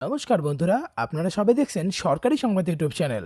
নমস্কার বন্ধুরা, আপনারা সবাই দেখছেন সরকারি সংবাদ ইউটিউব চ্যানেল।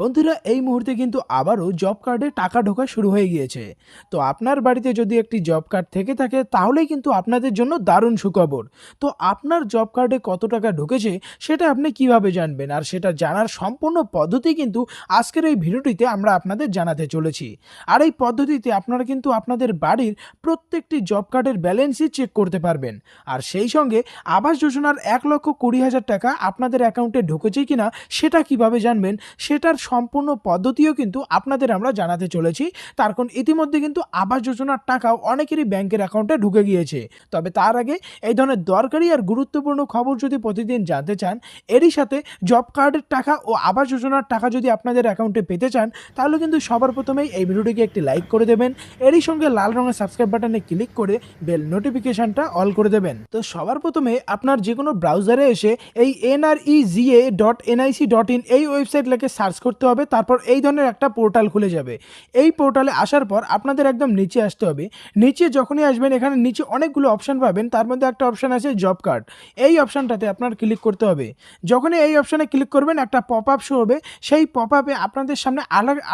বন্ধুরা, এই মুহূর্তে কিন্তু আবারও জব কার্ডে টাকা ঢোকা শুরু হয়ে গিয়েছে। তো আপনার বাড়িতে যদি একটি জব কার্ড থেকে থাকে, তাহলেই কিন্তু আপনাদের জন্য দারুণ সুখবর। তো আপনার জব কার্ডে কত টাকা ঢুকেছে, সেটা আপনি কীভাবে জানবেন? আর সেটা জানার সম্পূর্ণ পদ্ধতি কিন্তু আজকের এই ভিডিওটিতে আমরা আপনাদের জানাতে চলেছি। আর এই পদ্ধতিতে আপনারা কিন্তু আপনাদের বাড়ির প্রত্যেকটি জব কার্ডের ব্যালেন্সই চেক করতে পারবেন। আর সেই সঙ্গে আবাস যোজনার এক লক্ষ কুড়ি হাজার টাকা আপনাদের অ্যাকাউন্টে ঢুকেছে কি না সেটা কীভাবে জানবেন, সেটার সম্পূর্ণ পদ্ধতিও কিন্তু আপনাদের আমরা জানাতে চলেছি। তার কারণ ইতিমধ্যে কিন্তু আবাস যোজনার টাকাও অনেকেরই ব্যাংকের অ্যাকাউন্টে ঢুকে গিয়েছে। তবে তার আগে এই ধরনের দরকারি আর গুরুত্বপূর্ণ খবর যদি প্রতিদিন জানতে চান, এরই সাথে জব কার্ডের টাকা ও আবাস যোজনার টাকা যদি আপনাদের অ্যাকাউন্টে পেতে চান, তাহলে কিন্তু সবার প্রথমেই এই ভিডিওটিকে একটি লাইক করে দেবেন। এরই সঙ্গে লাল রঙের সাবস্ক্রাইব বাটনে ক্লিক করে বেল নোটিফিকেশনটা অল করে দেবেন। তো সবার প্রথমে আপনার যে কোনো ব্রাউজারে এসে এই NREGA dot NIC dot in এই ওয়েবসাইট লেখে সার্চ করতে হবে, তারপর এই ধরনের একটা পোর্টাল খুলে যাবে। এই পোর্টালে আসার পর আপনাদের একদম নিচে আসতে হবে। নিচে যখনই আসবেন, এখানে নিচে অনেকগুলো অপশান পাবেন, তার মধ্যে একটা অপশান আছে জব কার্ড এই অপশানটাতে আপনার ক্লিক করতে হবে। যখনই এই অপশানে ক্লিক করবেন, একটা পপ আপ শো হবে। সেই পপ আপে আপনাদের সামনে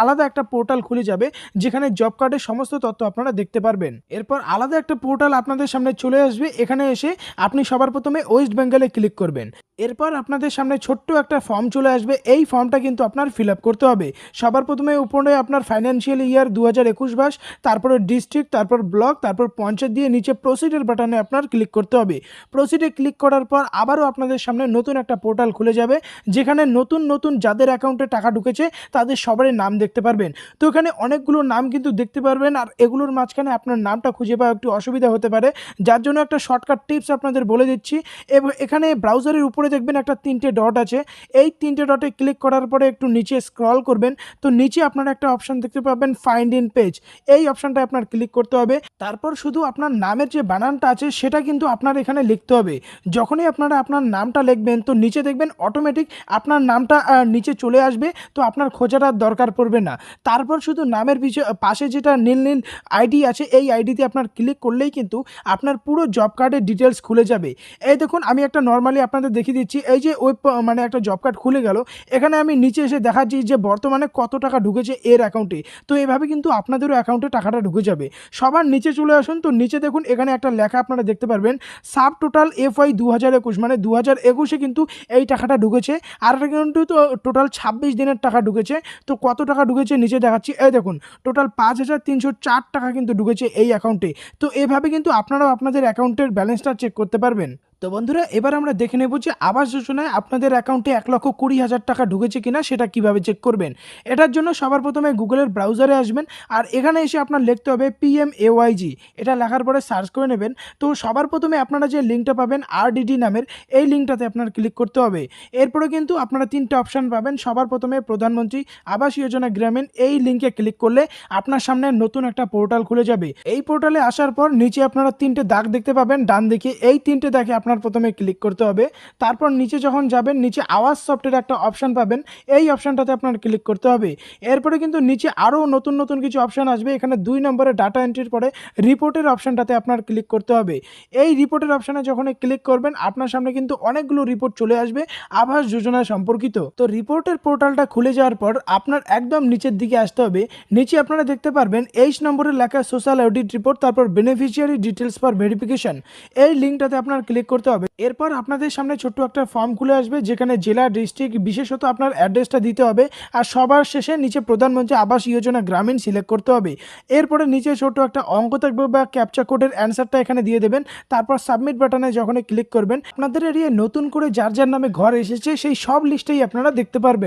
আলাদা একটা পোর্টাল খুলে যাবে, যেখানে জব কার্ডের সমস্ত তথ্য আপনারা দেখতে পারবেন। এরপর আলাদা একটা পোর্টাল আপনাদের সামনে চলে আসবে। এখানে এসে আপনি সবার প্রথমে ওয়েস্ট বেঙ্গলে ক্লিক করবেন। এরপর আপনাদের সামনে ছোট্ট একটা ফর্ম চলে আসবে। এই ফর্মটা কিন্তু আপনার ফিল করতে হবে। সবার প্রথমে উপরে আপনার ফাইন্যান্সিয়াল ইয়ার দু হাজার একুশ বাস, তারপরে ডিস্ট্রিক্ট তারপর ব্লক তারপর পঞ্চায়েত দিয়ে নিচে প্রসিডের বাটনে আপনার ক্লিক করতে হবে। প্রসিডে ক্লিক করার পর আবারও আপনাদের সামনে নতুন একটা পোর্টাল খুলে যাবে, যেখানে নতুন নতুন যাদের অ্যাকাউন্টে টাকা ঢুকেছে, তাদের সবারই নাম দেখতে পারবেন। তো এখানে অনেকগুলো নাম কিন্তু দেখতে পারবেন, আর এগুলোর মাঝখানে আপনার নামটা খুঁজে পাওয়া একটু অসুবিধা হতে পারে। যার জন্য একটা শর্টকাট টিপস আপনাদের বলে দিচ্ছি, এবং এখানে ব্রাউজারের উপরে দেখবেন একটা তিনটে ডট আছে। এই তিনটে ডটে ক্লিক করার পরে একটু নিচে স্ক্রল করবেন, তো নিচে আপনারা একটা অপশন দেখতে পাবেন ফাইন্ড ইন পেজ এই অপশনটা আপনার ক্লিক করতে হবে। তারপর শুধু আপনার নামের যে বানানটা আছে, সেটা কিন্তু আপনার এখানে লিখতে হবে। যখনই আপনারা আপনার নামটা লিখবেন, তো নিচে দেখবেন অটোমেটিক আপনার নামটা নিচে চলে আসবে, তো আপনার খোঁজাটার দরকার পড়বে না। তারপর শুধু নামের পিছে, পাশে যেটা নীল নীল আইডি আছে, এই আইডিতে আপনার ক্লিক করলেই কিন্তু আপনার পুরো জব কার্ডের ডিটেলস খুলে যাবে। এই দেখুন, আমি একটা নর্মালি আপনাদের দিচ্ছি। এই যে ওই মানে একটা জব কার্ড খুলে গেল, এখানে আমি নিচে এসে দেখাচ্ছি যে বর্তমানে কত টাকা ঢুকেছে এর অ্যাকাউন্টে তো এভাবে কিন্তু আপনাদেরও অ্যাকাউন্টে টাকাটা ঢুকে যাবে। সবার নিচে চলে আসুন, তো নিচে দেখুন, এখানে একটা লেখা আপনারা দেখতে পারবেন সাব টোটাল এফ ওয়াই দু হাজার একুশ মানে দু হাজার একুশে কিন্তু এই টাকাটা ঢুকেছে। আর কিন্তু তো টোটাল ছাব্বিশ দিনের টাকা ঢুকেছে। তো কত টাকা ঢুকেছে নিচে দেখাচ্ছি। এই দেখুন টোটাল পাঁচ হাজার তিনশো চার টাকা কিন্তু ঢুকেছে এই অ্যাকাউন্টে তো এভাবে কিন্তু আপনারাও আপনাদের অ্যাকাউন্টের ব্যালেন্সটা চেক করতে পারবেন। তো বন্ধুরা, এবার আমরা দেখে নেব যে আবাস যোজনায় আপনাদের অ্যাকাউন্টে এক লক্ষ কুড়ি হাজার টাকা ঢুকেছে কিনা, সেটা কীভাবে চেক করবেন। এটার জন্য সবার প্রথমে গুগলের ব্রাউজারে আসবেন, আর এখানে এসে আপনার লিখতে হবে পিএম এওয়াইজি এটা লেখার পরে সার্চ করে নেবেন। তো সবার প্রথমে আপনারা যে লিঙ্কটা পাবেন আরডিডি নামের, এই লিঙ্কটাতে আপনার ক্লিক করতে হবে। এরপরে কিন্তু আপনারা তিনটা অপশান পাবেন। সবার প্রথমে প্রধানমন্ত্রী আবাস যোজনা গ্রামীণ, এই লিঙ্কে ক্লিক করলে আপনার সামনে নতুন একটা পোর্টাল খুলে যাবে। এই পোর্টালে আসার পর নিচে আপনারা তিনটে দাগ দেখতে পাবেন। ডান দিকে এই তিনটে দাগে আপনার প্রথমে ক্লিক করতে হবে। তারপর নিচে যখন যাবেন, নিচে আওয়াজ সফটের একটা অপশান পাবেন। এই অপশানটাতে আপনার ক্লিক করতে হবে। এরপরে কিন্তু নিচে আরও নতুন নতুন কিছু অপশান আসবে। এখানে দুই নম্বরে ডাটা এন্ট্রির পরে রিপোর্টের অপশানটাতে আপনার ক্লিক করতে হবে। এই রিপোর্টের অপশানে যখন ক্লিক করবেন, আপনার সামনে কিন্তু অনেকগুলো রিপোর্ট চলে আসবে আবাস যোজনা সম্পর্কিত। তো রিপোর্টের পোর্টালটা খুলে যাওয়ার পর আপনার একদম নিচের দিকে আসতে হবে। নিচে আপনারা দেখতে পারবেন এইচ নম্বরের লেখা সোশ্যাল অডিট রিপোর্ট তারপর বেনিফিশিয়ারি ডিটেলস ফর ভেরিফিকেশন এই লিঙ্কটাতে আপনার ক্লিক করতে হবে। এরপর আপনাদের সামনে ছোট্ট একটা ফর্ম খুলে আসবে, যেখানে জেলা ডিস্ট্রিক্ট বিশেষত আপনার অ্যাড্রেসটা দিতে হবে আর সবার শেষে নিচে প্রধানমন্ত্রী আবাস যোজনা গ্রামীণ সিলেক্ট করতে হবে। এরপরে নিচে ছোট্ট একটা অঙ্ক থাকবে বা ক্যাপচা কোডের অ্যান্সারটা এখানে দিয়ে দেবেন। তারপর সাবমিট বাটনে যখন ক্লিক করবেন, আপনাদের এরিয়ায় নতুন করে যার যার নামে ঘর এসেছে, সেই সব লিস্টেই আপনারা দেখতে পারবেন।